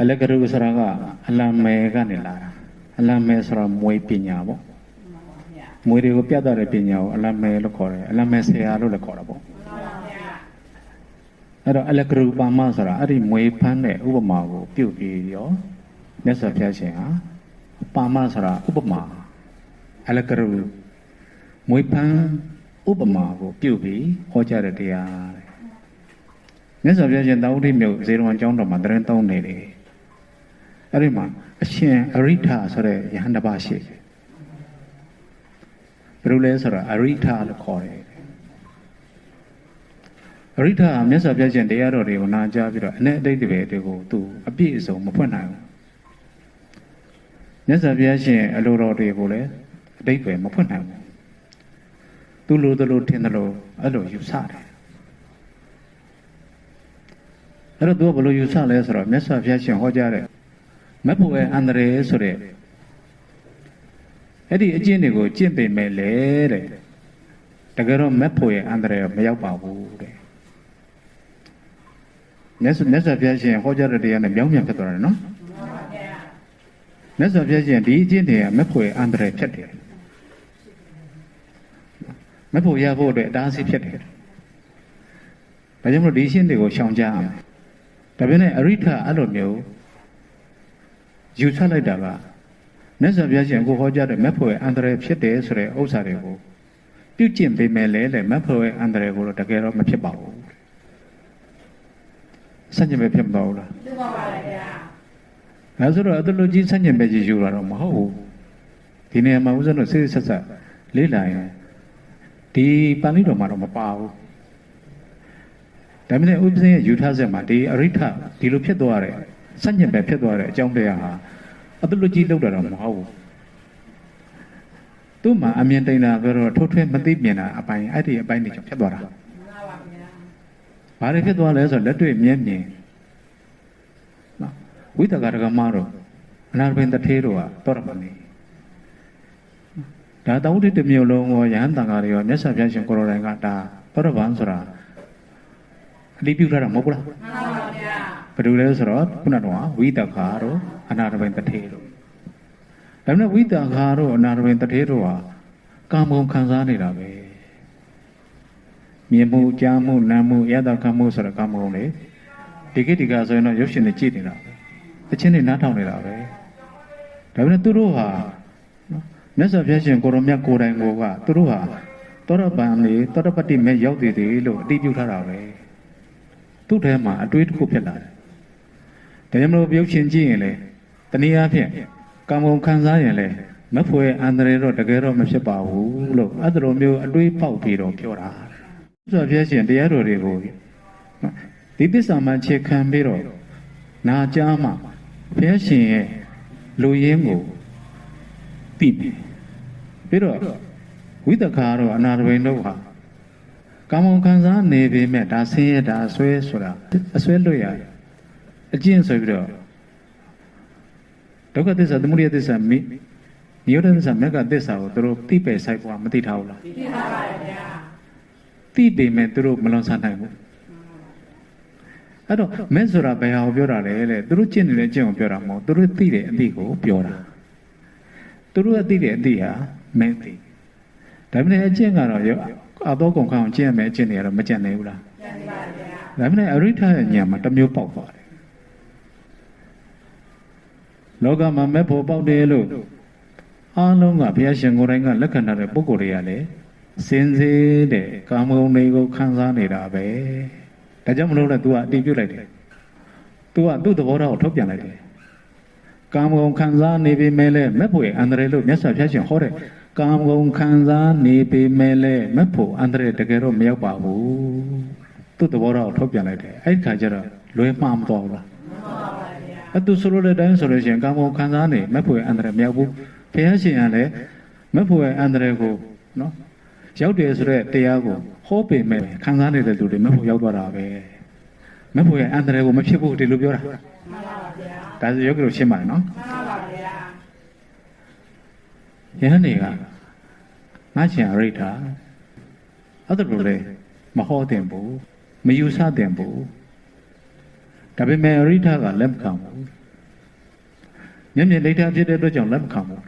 အလကရုဆိုတာကအလံမယ်ကနေလာတာအလံမယ်ဆိုတာမွေးပညာပေါ့မွေးတွေကိုပြတ်တဲ့ပညာကိုအလံမယ်လို့ခေါ်တယ်အလံမယ်ဆရာလို့လည်းခေါ်တာပေါ့အဲ့တော့အလကရုပါမဆိုတာအဲ့ဒီမွေးဖန်းတဲ့ဥပမာကိုပြုတ်ပြီးရောမြတ်စွာဘုရားရှင်ဟာပါမဆိုတာဥပမာအလကရုမွေးဖန်းဥပမာကိုပြုတ်ပြီးဟောကြားတဲ့တရားတဲ့မြတ်စွာဘုရားရှင်တာဝတိမြို့ဇေရဝံကျောင်းတော်မှာတရင်သုံးနေတယ် အဲ့ဒီမှာအရှင်အရိဋ္ဌဆိုတဲ့ယဟန်တစ်ပါးရှိတယ်ဘယ်လိုလဲဆိုတော့အရိဋ္ဌလို့ခေါ်တယ်အရိဋ္ဌကမြတ်စွာဘုရားရှင်တရားတော်တွေကိုနာကြားပြီးတော့အ내အတိတ်တွေတွေကိုသူအပြည့်အစုံမဖွင့်နိုင်ဘူးမြတ်စွာဘုရားရှင်အလိုတော်တွေကိုလည်းအတိတ်ပဲမဖွင့်နိုင်ဘူးသူလိုသလိုထင်သလိုအဲ့လိုယူဆတယ်အဲ့တော့သူကဘယ်လိုယူဆလဲဆိုတော့မြတ်စွာဘုရားရှင်ဟောကြားတဲ့ မက်ဖို့ရဲ့အန္တရာယ်ဆိုတဲ့အဲ့ဒီအကျင့်တွေကိုကျင့်ပေမဲ့လေတဲ့တကယ်တော့မက်ဖို့ရဲ့အန္တရာယ်မရောက်ပါဘူးတဲ့မြတ်စွာမြတ်စွာဘုရားရှင်ဟောကြားတဲ့တရားနဲ့မြောင်းမြန်ဖြစ်သွားတယ်နော်မြတ်စွာဘုရားရှင်ဒီအကျင့်တွေကမက်ဖို့ရဲ့အန္တရာယ်ဖြစ်တယ်မက်ဖို့ရဖို့အတွက်အတားအဆီးဖြစ်တယ်ဒါကြောင့်မလို့ဒီရှင်းတွေကိုရှောင်ကြအောင်ဒါပေမဲ့အရိဋ္ဌအဲ့လိုမျိုး ယူဆလိုက်တာကမြတ်စွာဘုရားရှင်ကိုဟောကြားတဲ့မက်ဖို့ရဲ့အန္တရာယ်ဖြစ်တယ်ဆိုတဲ့ဥစ္စာတွေကိုပြုကျင့်ပေးမယ်လေလေမက်ဖို့ရဲ့အန္တရာယ်ကိုတော့တကယ်တော့မဖြစ်ပါဘူးဆန့်ကျင်ပဲဖြစ်မသွားဘူးလားဖြစ်ပါပါလေဗျာဒါဆိုတော့အတလူကြီးဆန့်ကျင်ပဲကြီးယူတာတော့မဟုတ်ဘူးဒီနေရာမှာဦးဇင်းတို့စိတ်ဆက်ဆက်လေ့လာရင်ဒီပန်လိတော်မှာတော့မပါဘူးဒါပေမဲ့ဥပ္ပဇင်းရဲ့ယူထားချက်မှာဒီအရိဋ္ဌဒီလိုဖြစ်သွားတယ် စัญญပဲဖြစ်သွားတဲ့အကြောင်းတရားဟာအတလူကြီးလောက်တာတော့မဟုတ်ဘူးသူ့မှာအမြင်တိန်တာပြောတော့ထိုးထွင်းမသိမြင်တာအပိုင်းအဲ့ဒီအပိုင်းတွေကြောင့်ဖြစ်သွားတာမှန်ပါပါဗျာဘာတွေဖြစ်သွားလဲဆိုတော့လက်တွေ့မြင်မြင်နော်ဝိတကရကမတော့အနာရပင်တထေးတို့ကတော့ရမနေဒါတောင်းတတစ်မျိုးလုံးရောရဟန်းတန်ဃာတွေရောမြတ်စွာဘုရားရှင်ကိုရိုတိုင်းကဒါတော့ရပန်ဆိုတာအတိပြုထားတာမဟုတ်ဘူးလားမှန်ပါပါဗျာ ဘယ်လိုလဲဆိုတော့ခုနကတော့ဝိတခါတို့အနာရပင်တထေတို့ဒါပေမဲ့ဝိတခါတို့အနာရပင်တထေတို့ဟာကာမဂုဏ်ခံစားနေတာပဲမြင်မှုကြားမှုနားမှုရတခံမှုဆိုတဲ့ကာမဂုဏ်လေဒီကိတ္တိကဆိုရင်တော့ရုပ်ရှင်တွေကြည့်နေတာပဲအချင်းတွေနားထောင်နေတာပဲဒါပေမဲ့သူတို့ဟာနော်မြတ်စွာဘုရားရှင်ကိုရောမြတ်ကိုယ်တိုင်ကိုကသူတို့ဟာသောရပန်နေသောရပတ္တိမဲ့ရောက်တည်တယ်လို့အတိပြုထားတာပဲသူ့ထဲမှာအတွေးတစ်ခုဖြစ်လာတယ်။ ဒါကြောင့်မလို့ပြုတ်ရှင်ကြည့်ရင်လေတနည်းအားဖြင့်ကာမဂုဏ်ခံစားရင်လေမဖွယ်အန္တရာယ်တော့တကယ်တော့မဖြစ်ပါဘူးလို့အဲ့ဒါလိုမျိုးအတွေးပေါက်ပြီးတော့ပြောတာ။ဆိုတော့ဘုရားရှင်တရားတော်တွေကိုနော်ဒီသစ္စာမှအခြေခံပြီးတော့နာကြားမှာဘုရားရှင်ရဲ့လူရင်းကိုသိပြီ။ပြီးတော့ဝိတခါတော့အနာရဝိန်တို့ဟာကာမဂုဏ်ခံစားနေပေမဲ့ဒါဆင်းရဲဒါအစွဲဆိုတာအစွဲလွတ်ရ အကျင့်ဆိုပြီးတော့ဒုက္ခသစ္စာသမုဒယသစ္စာမိနိရောဓသစ္စာမဂ္ဂသစ္စာကိုသူတို့သိပယ်ဆိုင်ပွားမသိထားဘူးလားဖြစ်ပါပါလေဗျာသိပေမဲ့သူတို့မလွန်ဆန်နိုင်ဘူးအဲ့တော့မဲ့ဆိုတာဘယ်ဟာကိုပြောတာလဲလေသူတို့ကျင့်နေတဲ့အကျင့်ကိုပြောတာမဟုတ်သူတို့သိတဲ့အသည့်ကိုပြောတာသူတို့အသိတဲ့အသည့်ဟာမဲ့သိဒါပေမဲ့အကျင့်ကတော့ရောအတော့ကုန်ခအောင်ကျင့်ရမယ်အကျင့်တွေကတော့မကျင့်နိုင်ဘူးလားကျန်ပါပါဗျာဒါပေမဲ့အရိဋ္ဌရဲ့ဉာဏ်မှာတစ်မျိုးပေါက်သွားတယ် လောကမှာမဲ့ဖို့ပေါက်တယ်လို့အားလုံးကဘုရားရှင်ကိုယ်တိုင်ကလက်ခံထားတဲ့ပုဂ္ဂိုလ်တွေကလည်းစင်စေးတဲ့ကာမဂုဏ်တွေကိုခံစားနေတာပဲဒါကြောင့်မလို့လဲ तू ကအတည်ပြုလိုက်တယ် तू ကသူ့သဘောထားကိုထုတ်ပြန်လိုက်တယ်ကာမဂုဏ်ခံစားနေပေမဲ့လည်းမဲ့ဖို့ရဲ့အန္တရာယ်လို့မြတ်စွာဘုရားရှင်ဟောတဲ့ကာမဂုဏ်ခံစားနေပေမဲ့လည်းမဲ့ဖို့အန္တရာယ်တကယ်တော့မရောက်ပါဘူးသူ့သဘောထားကိုထုတ်ပြန်လိုက်တယ်အဲ့ဒီခါကျတော့လွဲမှားမသွားဘူးလားမှန်ပါပါဗျာ အဲ့သူဆိုလိုတဲ့အတိုင်းဆိုလို့ရှိရင်ကာမဂုဏ်ခံစားနေမက်ဖို့ရဲ့အန္တရာယ်မရောက်ဘူးဘုရားရှင်ကလည်းမက်ဖို့ရဲ့အန္တရာယ်ကိုနော်ရောက်တယ်ဆိုတဲ့တရားကိုဟောပေမဲ့ခံစားနေတဲ့လူတွေမက်ဖို့ရောက်သွားတာပဲမက်ဖို့ရဲ့အန္တရာယ်ကိုမဖြစ်ဘူးဒီလိုပြောတာမှန်ပါပါဗျာဒါဆိုယောဂီတို့ရှင်းပါတယ်နော်မှန်ပါပါဗျာယဟန်တွေကငါရှင်အရိဋ္ဌာအဲ့ဒါလိုလေမဟောတင်ဘူးမယူဆတင်ဘူး ဒါပေမဲ့အရိဋ္ဌကလက်မခံဘူးမျက်မြင်ဒိဋ္ဌဖြစ်တဲ့အတွက်ကြောင့်လက်မခံဘူး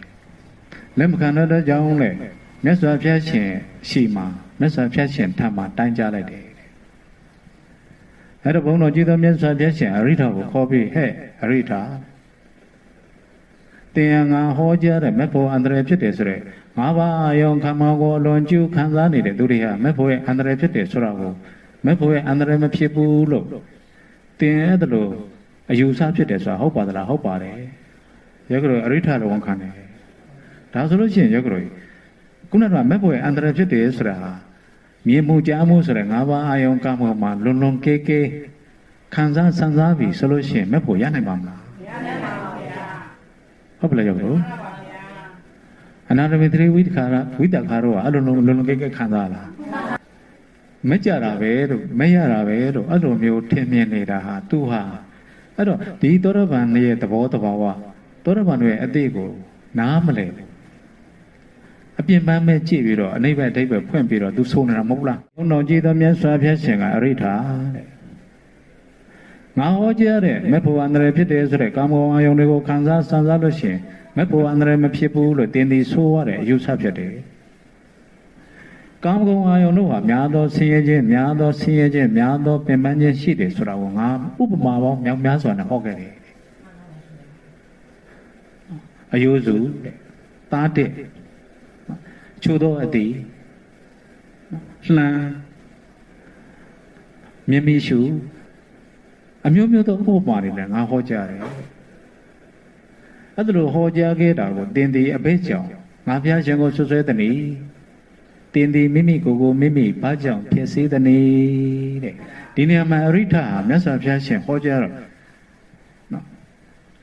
လက်မခံတဲ့အတွက်ကြောင့်လေမြတ်စွာဘုရားရှင်ရှိမှမြတ်စွာဘုရားရှင်ထံမှာတိုင်းကြလိုက်တယ်အဲ့တော့ဘုန်းတော်ကြည်တော်မြတ်စွာဘုရားရှင်အရိထာကိုခေါ်ပြီးဟဲ့အရိထာတင်ငါဟောကြားတဲ့မေဖို့အန္တရာယ်ဖြစ်တယ်ဆိုရက်ငါးပါးအယုံခံမကိုလွန်ကျူးခံစားနေတဲ့သူတွေဟာမေဖို့ရဲ့အန္တရာယ်ဖြစ်တယ်ဆိုတာကိုမေဖို့ရဲ့အန္တရာယ်မဖြစ်ဘူးလို့ တင်အဲ့ဒါလို့အယူဆဖြစ်တယ်ဆိုတာဟုတ်ပါသလားဟုတ်ပါတယ်ရကရောအရိထာတော်ဝန်ခံတယ်ဒါဆိုလို့ရှိရင်ရကရောခုနကမေဖို့ရဲ့အန္တရာယ်ဖြစ်တယ်ဆိုတာဟာမြေမှုကြားမှုဆိုတဲ့ငါးပါးအယုံကံပေါ်မှာလွန်လွန်ကဲကဲခံစားဆန်းစားပြီးဆိုလို့ရှိရင်မေဖို့ရနိုင်ပါမလားရနိုင်ပါဗျာဟုတ်ပလားရောက်လို့မှန်ပါဗျာအနာတမေသတိဝိတ္တခါရဝိတ္တခါတော့အဲ့လိုလုံးလုံးလုံးကဲကဲခံစားလား မကြတာပဲလို့မရတာပဲလို့အဲ့လိုမျိုးထင်မြင်နေတာဟာသူဟာအဲ့တော့ဒီသောရဗန်ရဲ့သဘောတဘာဝသောရဗန်ရဲ့အတိတ်ကိုနားမလဲဘူးအပြင်ပန်းမဲ့ကြည့်ပြီးတော့အနိဗ္ဗာန်အဓိပ္ပာယ်ဖွင့်ပြီးတော့သူဆုံးနေတာမဟုတ်လားဘုံတော်ကြည်တော်မြတ်စွာဘုရားရှင်ကအရိဋ္ဌာတဲ့ငါဟောကြားတဲ့မေဖို့အန္တရာယ်ဖြစ်တယ်ဆိုတဲ့ကာမဂုဏ်အာယုန်တွေကိုခံစားစမ်းစားလို့ရှိရင်မေဖို့အန္တရာယ်မဖြစ်ဘူးလို့တင်သည်ဆိုရတဲ့အယူဆဖြစ်တယ် ကာမဂုဏ်အာယုန်တို့ဟာများသောဆင်းရဲခြင်းများသောဆင်းရဲခြင်းများသောပင်ပန်းခြင်းရှိတယ်ဆိုတာကိုငါဥပမာပေါင်းမြောက်များစွာနဲ့ဟောခဲ့တယ်အယုစုတဲ့တားတဲ့ချို့သောအတိလှမ်းမြင်မိရှုအမျိုးမျိုးသောဥပမာတွေနဲ့ငါဟောကြားတယ်အဲ့ဒါလိုဟောကြားခဲ့တာကိုတင်ဒီအဘိကြောင့်ငါဘုရားရှင်ကိုဆွဆွဲသည် နီတင်ဒီမိမိကိုယ်ကိုမိမိဘာကြောင့်ဖြစ်စေသည်နီတဲ့ဒီနေရာမှာအရိဋ္ဌဟာမြတ်စွာဘုရားရှင်ဟောကြားတော့နော်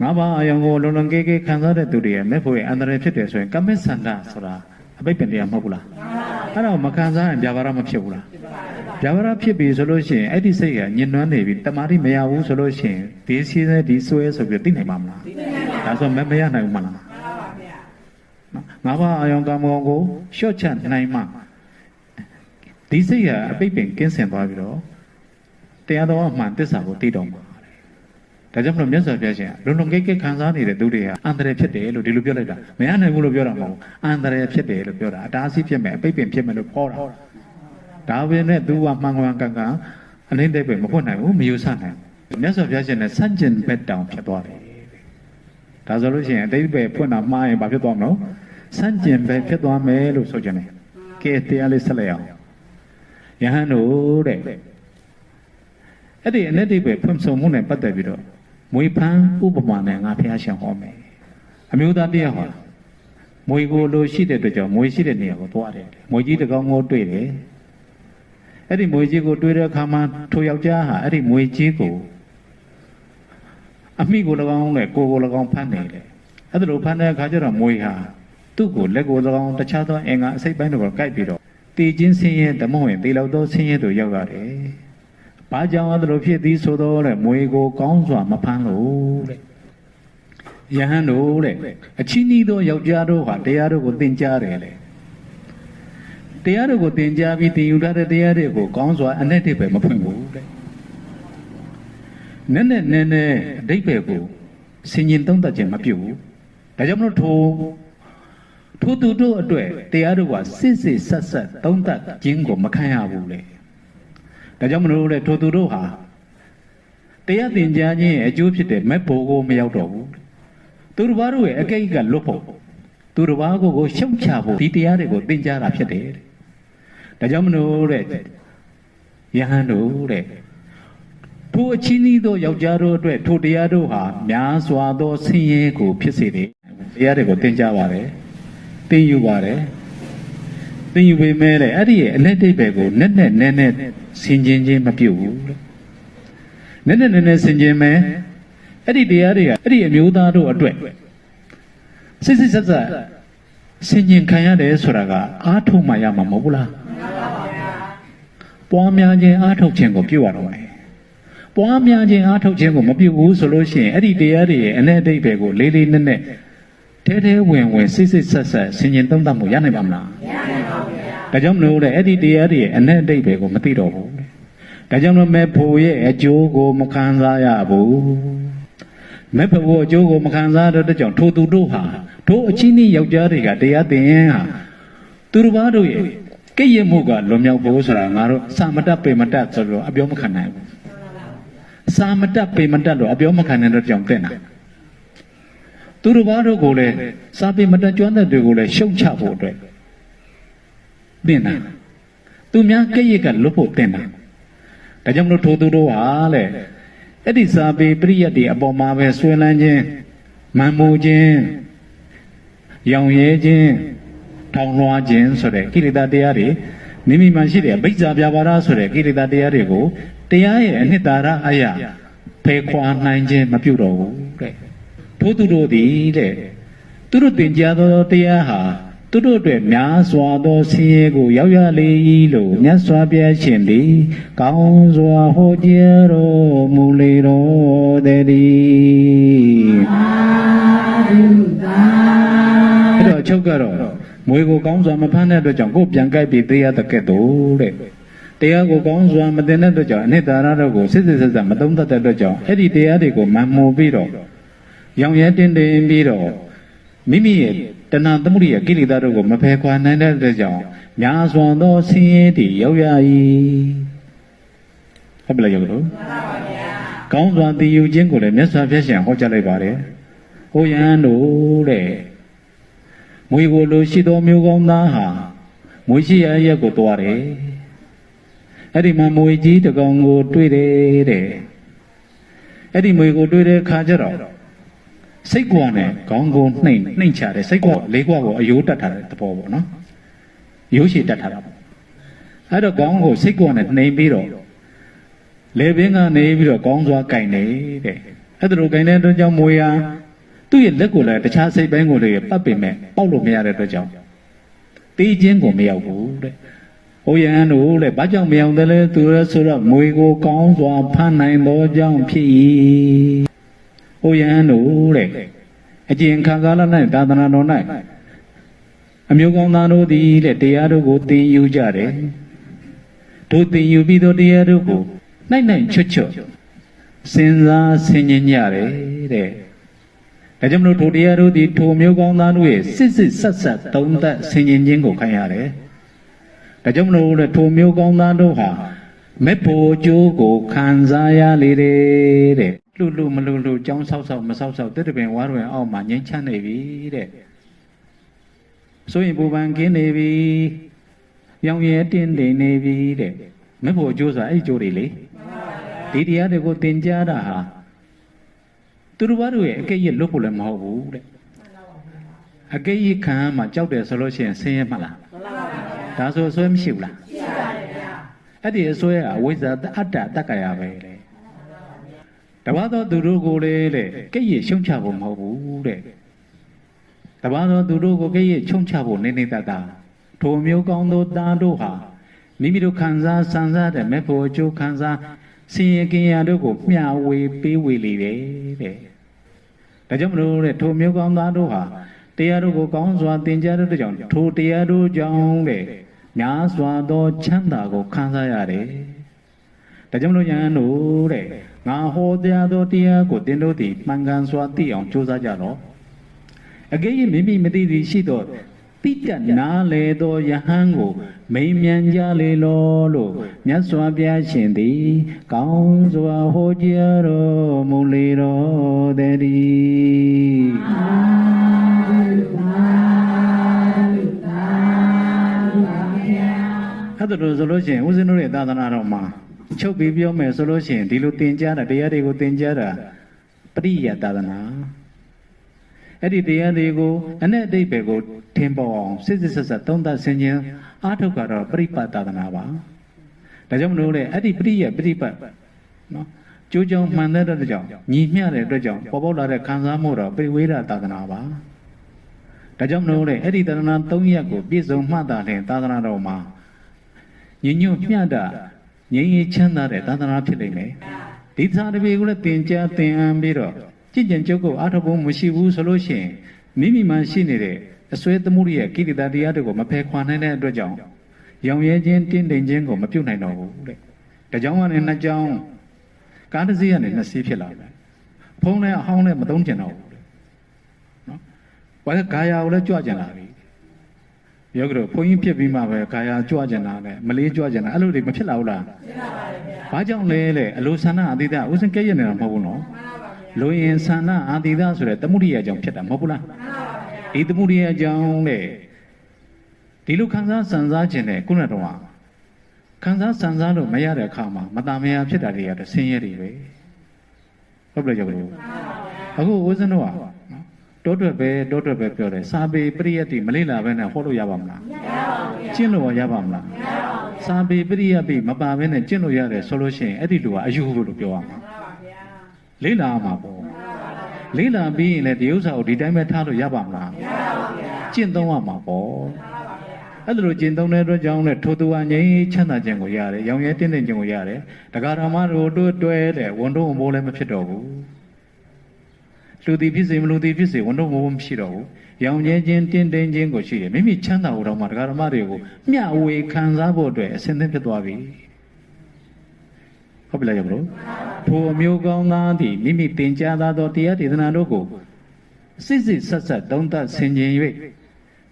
ငါဘာအယံကိုလုံလုံကေကေခံစားတဲ့သူတွေရဲ့မဲ့ဖို့ရဲ့အန္တရာယ်ဖြစ်တယ်ဆိုရင်ကမစ္ဆန္ဒဆိုတာအပိပ္ပင်တရားမဟုတ်ဘူးလားအဲ့ဒါကိုမခံစားရင်ဗျာပါရမဖြစ်ဘူးလားဗျာပါရဖြစ်ပြီဆိုလို့ရှိရင်အဲ့ဒီစိတ်ကညှဉ်းနှွမ်းနေပြီတမာတိမရဘူးဆိုလို့ရှိရင်ဒီစီးစဲဒီဆွဲဆိုပြီးသိနိုင်ပါမလားဒါဆိုမမရနိုင်ဘူးမလားမှန်ပါဗျာ ငါးပါးအာယုံကံမောကိုရှော့ချနိုင်မှဒီစိတ်ကအပိတ်ပင်ကင်းစင်သွားပြီးတော့တရားတော်အမှန်သစ္စာကိုသိတော်မှာတဲ့ဒါကြောင့်မလို့မြတ်စွာဘုရားရှင်ကလုံလုံကိတ်ကိတ်ခံစားနေတဲ့သူတွေဟာအန္တရာယ်ဖြစ်တယ်လို့ဒီလိုပြောလိုက်တာမရနိုင်ဘူးလို့ပြောတာမဟုတ်ဘူးအန္တရာယ်ဖြစ်တယ်လို့ပြောတာအတားအဆီးဖြစ်မယ်အပိတ်ပင်ဖြစ်မယ်လို့ခေါ်တာဒါပဲနဲ့သူကမှန်မှန်ကန်ကန်အလင်းတဲ့ပဲမဖွင့်နိုင်ဘူးမယူဆနိုင်ဘူးမြတ်စွာဘုရားရှင်နဲ့ဆန့်ကျင်ဘက်တောင်ဖြစ်သွားတယ် ဒါဆိုလို့ရှိရင်အတိတ်ပဲဖွင့်တာမှားရင်ဘာဖြစ်သွားမလို့စန့်ကျင်ပဲဖြစ်သွားမယ်လို့ဆိုကြတယ်။ကဲတရားလေးဆက်လိုက်အောင်။ယဟန်တို့တဲ့အဲ့ဒီအနတ္တိပဲဖွင့်ဆုံမှုနဲ့ပတ်သက်ပြီးတော့မွေဖန်းဥပမာနဲ့ငါဖះရှင်ဟောမယ်။အမျိုးသားတရားဟောမွေကိုလိုရှိတဲ့အတွက်ကြောင့်မွေရှိတဲ့နေရာကိုသွားတယ်။မွေကြီးတစ်ကောင်ကိုတွေ့တယ်။အဲ့ဒီမွေကြီးကိုတွေ့တဲ့အခါမှာထိုယောက်ျားဟာအဲ့ဒီမွေကြီးကို အမိကို၎င်းနဲ့ကိုကို၎င်းဖမ်းနေတယ်။အဲ့ဒါလိုဖမ်းတဲ့အခါကျတော့မွေဟာသူ့ကိုလက်ကို၎င်းတခြားသောအင်္ဂါအစိတ်ပိုင်းတွေကိုကိုက်ပြီးတော့တည်ခြင်းဆင်းရဲဓမ္မဝင်တေလောက်သောဆင်းရဲတို့ရောက်ရတယ်။ဘာကြောင့်အဲ့လိုဖြစ်သည်ဆိုတော့တဲ့မွေကိုကောင်းစွာမဖမ်းလို့တဲ့။ယဟန်တို့တဲ့အချင်းဤသောယောက်ျားတို့ဟာတရားတို့ကိုသင်ကြားတယ်လေ။တရားတို့ကိုသင်ကြားပြီးသင်ယူထားတဲ့တရားတွေကိုကောင်းစွာအ내တိပဲမဖွင့်ဘူးတဲ့။ နည်းနည်းနည်းနည်းအဓိပ္ပာယ်ကိုဆင်ញင်သုံးသပ်ခြင်းမပြုဘူး။ဒါကြောင့်မလို့ထိုထိုသူတို့အတွက်တရားတို့ကစစ်စစ်ဆက်ဆက်သုံးသပ်ခြင်းကိုမခံရဘူးလေဒါကြောင့်မလို့လေထိုသူတို့ဟာတရားသင်ကြားခြင်းရဲ့အကျိုးဖြစ်တဲ့မဲ့ဘိုးကိုမရောက်တော့ဘူးသူတစ်ပါးတို့ရဲ့အကိတ်ကလွတ်ဖို့သူတစ်ပါးကိုကိုရှုံချဖို့ဒီတရားတွေကိုသင်ကြားတာဖြစ်တယ်တဲ့ဒါကြောင့်မလို့တဲ့ယဟန်တို့တဲ့ ထိုအချင်းဤသောယောက်ျားတို့အတွက်ထိုတရားတို့ဟာများစွာသောဆင်းရဲကိုဖြစ်စေတယ်တရားတွေကိုသင်ကြားပါတယ်သင်ယူပါတယ်သင်ယူပေမဲ့လည်းအဲ့ဒီရဲ့အလက်တိတ်ပဲကိုနဲ့နဲ့နဲ့နဲ့ဆင်ခြင်ခြင်းမပြုတ်ဘူးလို့နဲ့နဲ့နဲ့နဲ့ဆင်ခြင်မယ်အဲ့ဒီတရားတွေကအဲ့ဒီအမျိုးသားတို့အတွက်စစ်စစ်ဆက်ဆက်ဆင်ခြင်ခံရတယ်ဆိုတာကအားထုတ်မှရမှာမဟုတ်ဘူးလားမှန်ပါဗျာပွားများခြင်းအားထုတ်ခြင်းကိုပြုတ်ရတော့မယ် ပွားများခြင်းအားထုတ်ခြင်းကိုမပြုတ်ဘူးဆိုလို့ရှိရင်အဲ့ဒီတရားတွေရဲ့အလက်တိတ်ပဲကိုလေးလေးနက်နက်တဲတဲဝင်ဝင်စစ်စစ်ဆက်ဆက်ဆင်ခြင်သုံးသပ်မှုရနိုင်ပါမလားရနိုင်ပါဗျာဒါကြောင့်မလို့တဲ့အဲ့ဒီတရားတွေရဲ့အ내အတိတ်တွေကိုမသိတော့ဘူးတဲ့ဒါကြောင့်မလို့မဲ့ဖို့ရဲ့အကျိုးကိုမခံစားရဘူးမဲ့ဖို့အကျိုးကိုမခံစားတဲ့အတွက်ကြောင့်ထိုသူတို့ဟာထိုအချင်းကြီးယောက်ျားတွေကတရားသင်ရင်ဟာသူတစ်ပါးတို့ရဲ့ကိရမှုကလွန်မြောက်ဖို့ဆိုတာငါတို့စာမတတ်ပေမတတ်ဆိုတော့အပြောမခံနိုင်ဘူး စာမတတ်ပေမတတ်တော့အပြောမခံနိုင်တဲ့ကြောင့်တဲ့နာသူတစ်ပါးတို့ကိုလည်းစာပေမတတ်ကျွမ်းတဲ့တွေကိုလည်းရှုံချဖို့အတွက်တင်တာသူများကိရကလွတ်ဖို့တင်တာဒါကြောင့်မလို့ထိုသူတို့ဟာလေအဲ့ဒီစာပေပရိယတ်တွေအပေါ်မှာပဲဆွေးလန်းခြင်းမန်မိုခြင်းရောင်ရဲခြင်းထောင်လွှားခြင်းဆိုတဲ့ကိလေသာတရားတွေမိမိမှရှိတဲ့ဗိဇ္ဇာပြပါဒဆိုတဲ့ကိလေသာတရားတွေကို တရားရဲ့အနှစ်သာရအရာဖယ်ခွာနိုင်ခြင်းမပြုတော့ဘူးတဲ့ထို့သူတို့သည်တဲ့သူတို့သင်ကြားသောတရားဟာသူတို့အတွက်များစွာသောဆင်းရဲကိုရောက်ရလေ၏လို့မြတ်စွာဘုရားရှင်သည်ကောင်းစွာဟောကြားတော်မူလေတော်တည်းအဲ့တော့အချုပ်ကတော့မွေကိုကောင်းစွာမဖမ်းတဲ့အတွက်ကြောင့်ကိုယ်ပြန်ကြိုက်ပြီးသေးရတဲ့ကဲ့သို့တဲ့တ ရားကိုကောင်းစွာမသိတဲ့အတွက်ကြောင့်အနှစ်သာရတော်ကိုစစ်စစ်ဆက်ဆက်မသုံးသပ်တဲ့အတွက်ကြောင့်အဲ့ဒီတရားတွေကိုမမှိုပြီးတော့ရောင်ရဲတင်းတင်းပြီးတော့မိမိရဲ့တဏှာသမှုရိယကိလေသာတို့ကိုမဖယ်ခွာနိုင်တဲ့အတွက်ကြောင့်များစွာသောဆင်းရဲတွေရောက်ရ၏ဟုတ်ပြီလားယောက်တို့ကောင်းစွာတည်ယူခြင်းကိုလည်းမြတ်စွာဘုရားရှင်ဟောကြားလိုက်ပါတယ်ဟိုယံတို့တဲ့မွေကိုလိုရှိသောမျိုးကောင်းသားဟာမွေရှိရရက်ကိုတွားတယ် အဲ့ဒီမှာမွေကြီးတစ်ကောင်ကိုတွေ့တယ်တဲ့အဲ့ဒီမွေကိုတွေ့တဲ့ခါကျတော့စိတ်ကွာနဲ့ခေါင်းကိုနှိမ့်နှိမ့်ချတယ်စိတ်ကွာလေးကွာကိုအယိုးတက်ထားတဲ့သဘောပေါ့နော်ရိုးရှည်တက်ထားတာပေါ့အဲ့တော့ခေါင်းကိုစိတ်ကွာနဲ့နှိမ့်ပြီးတော့လေပင်ကနေပြီးတော့ကောင်းစွာကင်နေတဲ့အဲ့ဒါလိုကင်တဲ့အတွက်ကြောင့်မွေဟာသူ့ရဲ့လက်ကိုလည်းတခြားစိတ်ပိုင်းကိုလည်းပတ်ပင်မဲ့ပေါက်လို့မရတဲ့အတွက်ကြောင့်တေးခြင်းကိုမရောက်ဘူးတဲ့ ဟိုယံတို့တဲ့ဘာကြောင့်မရောက်တယ်လဲသူလဲဆိုတော့မွေကိုကောင်းစွာဖမ်းနိုင်သောကြောင့်ဖြစ်၏ဟိုယံတို့တဲ့အကျင့်ခါကာလ၌သာသနာတော်၌အမျိုးကောင်းသားတို့သည်တဲ့တရားတို့ကိုသင်ယူကြတယ်တို့သင်ယူပြီးသောတရားတို့ကိုနိုင်နိုင်ချွတ်ချွတ်စဉ်းစားဆင်ခြင်ကြတယ်တဲ့ဒါကြောင့်မလို့ထိုတရားတို့သည်ထိုမျိုးကောင်းသားတို့ရဲ့စစ်စစ်ဆက်ဆက်သုံးသပ်ဆင်ခြင်ခြင်းကိုခံရတယ် ဒါကြောင့်မလို့တဲ့ထိုမျိုးကောင်းသားတို့ဟာမေဖို့အကျိုးကိုခံစားရလေတဲ့လှလှမလှလှကြောင်းဆောက်ဆောက်မဆောက်ဆောက်တစ်တပင်ဝါတွင်အောက်မှာငြိမ်းချမ်းနေပြီတဲ့ဆိုရင်ပူပန်ကင်းနေပြီရောင်ရဲတင်းတင်နေပြီတဲ့မေဖို့အကျိုးဆိုတာအဲ့ဒီအကျိုးတွေလေဒီတရားတွေကိုသင်ကြားတာဟာသူတို့ဘာတို့ရဲ့အကိတ်ရလွတ်ဖို့လည်းမဟုတ်ဘူးတဲ့အကိတ်ရခံမှာကြောက်တယ်ဆိုလို့ရှိရင်ဆင်းရဲမှလား ဒါဆိုအစွဲမရှိဘူးလားအဲ့ဒီအစွဲကအဝိဇ္ဇာအတ္တတက္ကရာပဲလေတဘာသောသူတို့ကိုလေတဲ့ကိတ်ရရှုံချဖို့မဟုတ်ဘူးတဲ့တဘာသောသူတို့ကိုကိတ်ရချုံချဖို့နေနေတတ်တာထိုမျိုးကောင်းသောသားတို့ဟာမိမိတို့ခံစားစံစားတဲ့မေဖို့အကျိုးခံစားဆင်းရဲကင်းရာတို့ကိုမျှဝေပေးဝေလေတယ်တဲ့ဒါကြောင့်မလို့တဲ့ထိုမျိုးကောင်းသားတို့ဟာတရားတို့ကိုကောင်းစွာသင်ကြားတဲ့ကြောင့်ထိုတရားတို့ကြောင့်တဲ့ များစွာသောချမ်းသာကိုခံစားရတယ်ဒါကြောင့်မလို့ယဟန်တို့တဲ့ငါဟောတရားသောတရားကိုသင်တို့သည်မှန်ကန်စွာသိအောင်ကြိုးစားကြတော့အကယ်၍မိမိမသိသည်ရှိတော့တိတတ်နာလေသောယဟန်ကို မိန်မြန်ကြလေလောလို့မြတ်စွာဘုရားရှင်သည် ကောင်းစွာဟောကြားတော်မူလေတော်တည်း လို့ဆိုလို့ရှိရင်ဦးဇင်းတို့ရဲ့သာသနာတော်မှာချုပ်ပြီးပြောမယ်ဆိုလို့ရှိရင်ဒီလိုသင်ကြားတာတရားတွေကိုသင်ကြားတာပရိယသာသနာအဲ့ဒီတရားတွေကိုအ내အတိတ်ပဲကိုထင်ပေါ်အောင်စစ်စစ်ဆက်ဆက်သုံးသပ်ဆင်ခြင်အားထုတ်ကတော့ပရိပတ်သာသနာပါဒါကြောင့်မလို့လေအဲ့ဒီပရိယပရိပတ်နော်ကျိုးကြောင့်မှန်တဲ့အတွက်ကြောင့်ညီမျှတဲ့အတွက်ကြောင့်ပေါ်ပေါက်လာတဲ့ခံစားမှုတော့ပရိဝေဒသာသနာပါဒါကြောင့်မလို့လေအဲ့ဒီသာသနာ၃ရပ်ကိုပြည့်စုံမှတ်တာတဲ့သာသနာတော်မှာ ညီညွတ်မျှတာငြိမ်းချမ်းသာတဲ့သာသနာဖြစ်လိမ့်မယ်ဒီသာတပေကိုလည်းသင်ကြားသင်အံပြီးတော့ကြည်ကြံကြုတ်ကိုအားထုတ်ဖို့မရှိဘူးဆိုလို့ရှိရင်မိမိမှရှိနေတဲ့အစွဲသမှုရဲ့ကိလေသာတရားတွေကိုမဖယ်ခွာနိုင်တဲ့အတွက်ကြောင့်ရောင်ရဲခြင်းတင်းတိမ်ခြင်းကိုမပြုတ်နိုင်တော့ဘူးတဲ့ဒါကြောင့်မှလည်းနှစ်ကြောင်းကားတစ်စီးကနေနှစ်စီးဖြစ်လာတယ်ဖုံးနဲ့အဟောင်းနဲ့မသုံးကျင်တော့ဘူးတဲ့နော်ဘာလဲဂါယာကိုလည်းကြွကျင်လာပြီ ယောဂတို့ဘုန်းကြီးဖြစ်ပြီးမှပဲခါရကြွကြင်တာနဲ့မလေးကြွကြင်တာအဲ့လိုတွေမဖြစ်လာဘူးလားဖြစ်လာပါဗျာဘာကြောင့်လဲလေအလိုဆန္ဒအာတိတဥစဉ်ကဲ့ရနေတာမဟုတ်ဘူးနော်မှန်ပါပါဗျာလိုရင်ဆန္ဒအာတိတဆိုတဲ့တမှုရိယာကြောင့်ဖြစ်တာမဟုတ်ဘူးလားမှန်ပါပါဗျာဒီတမှုရိယာကြောင့်လေဒီလိုခံစားစံစားခြင်းနဲ့ခုနကတော့ခံစားစံစားလို့မရတဲ့အခါမှာမတမယာဖြစ်တာတွေရတဲ့ဆင်းရဲတွေပဲဟုတ်ပြီကြောက်လို့မှန်ပါပါဗျာအခုဥစဉ်တော့ တောတွက်ပဲတောတွက်ပဲပြောတယ်စာပေပရိယတ်တိမလိလာပဲနဲ့ဟောလို့ရပါမလားမရပါဘူးဗျာကျင့်လို့ရပါမလားမရပါဘူးဗျာစာပေပရိယတ်ပိမပါဘဲနဲ့ကျင့်လို့ရတယ်ဆိုလို့ရှိရင်အဲ့ဒီလူကအယူလို့ပြောရမှာမှန်ပါဗျာလေးလာမှာပေါ့လေးလာပြီးရင်လည်းဒီဥစ္စာကိုဒီတိုင်းပဲထားလို့ရပါမလားမရပါဘူးဗျာကျင့်သုံးရမှာပေါ့မှန်ပါပါဗျာအဲ့ဒါလိုကျင့်သုံးတဲ့အတွက်ကြောင့်လည်းထိုသူဟာငြိမ်းချမ်းသာခြင်းကိုရတယ်ရောင်ရဲတင်းတင်းခြင်းကိုရတယ်တရားဓမ္မတို့တို့တွဲတဲ့ဝန်တို့ဘိုးလည်းမဖြစ်တော့ဘူး လူသည်ဖြစ်စေမလူသည်ဖြစ်စေဝန်တို့ဘိုးမရှိတော့ဘူးရောင်ရဲခြင်းတင်းတင်းခြင်းကိုရှိတယ်မိမိချမ်းသာဖို့တော့မှတရားဓမ္မတွေကိုမျှဝေခံစားဖို့အတွက်အစဉ်သင့်ဖြစ်သွားပြီဟုတ်ပြီလားကြမလို့ထိုအမျိုးကောင်းသားသည်မိမိတင်ကြားသားသောတရားဒေသနာတို့ကိုစစ်စစ်ဆက်ဆက်သုံးသပ်ဆင်ခြင်၍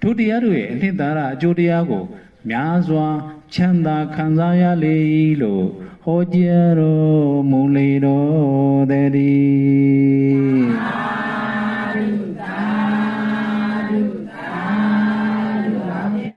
ထိုတရားတို့ရဲ့အနှစ်သာရအကျိုးတရားကို များစွာ ချမ်းသာခံစားရလေ၏လို့ဟောကြားတော်မူလေတော်သည်